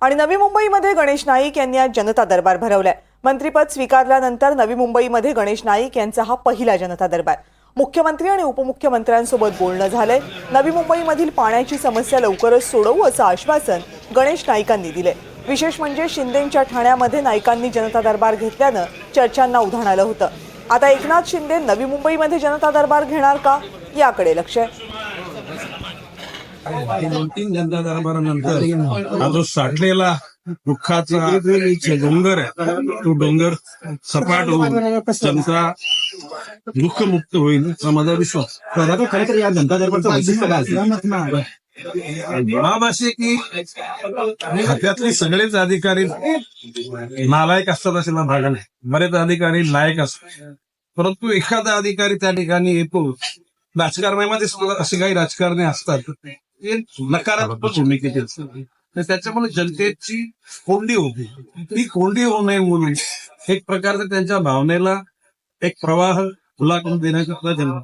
आणि नवी मुंबईमध्ये गणेश नाईक यांनी आज जनता दरबार भरवलाय. मंत्रीपद स्वीकारल्यानंतर नवी मुंबईमध्ये गणेश नाईक यांचा हा पहिला जनता दरबार. मुख्यमंत्री आणि उपमुख्यमंत्र्यांसोबत बोलणं झालंय. नवी मुंबईमधील पाण्याची समस्या लवकरच सोडवू असं आश्वासन गणेश नाईकांनी दिले विशेष म्हणजे शिंदेंच्या ठाण्यामध्ये नाईकांनी जनता दरबार घेतल्यानं चर्चांना उधाण आलं होतं. आता एकनाथ शिंदे नवी मुंबईमध्ये जनता दरबार घेणार का? याकडे लक्ष आहे. दोन तीन जनता दरबारानंतर हा जो साठलेला दुःखाचा डोंगर आहे तो डोंगर सपाट होऊन जनता दुःखमुक्त होईल असा माझा विश्वास. खरं खरं तर या जनता दरबारचं वैशिष्ट्य काय असेल? बाब की खात्यातले सगळेच अधिकारी नालायक असतात असे मला भागा नाही. बरेच अधिकारी लायक असतात. परंतु एखादा अधिकारी त्या ठिकाणी येतो. राजकारणामध्ये सुद्धा असे काही राजकारणी असतात. नकारात्मक भूमिकेचे असतात तर त्याच्यामुळे जनतेची कोंडी होती ती कोंडी होऊ नये म्हणून एक प्रकारचा त्यांच्या भावनेला एक प्रवाह खुला करून देण्याचा प्रयत्न.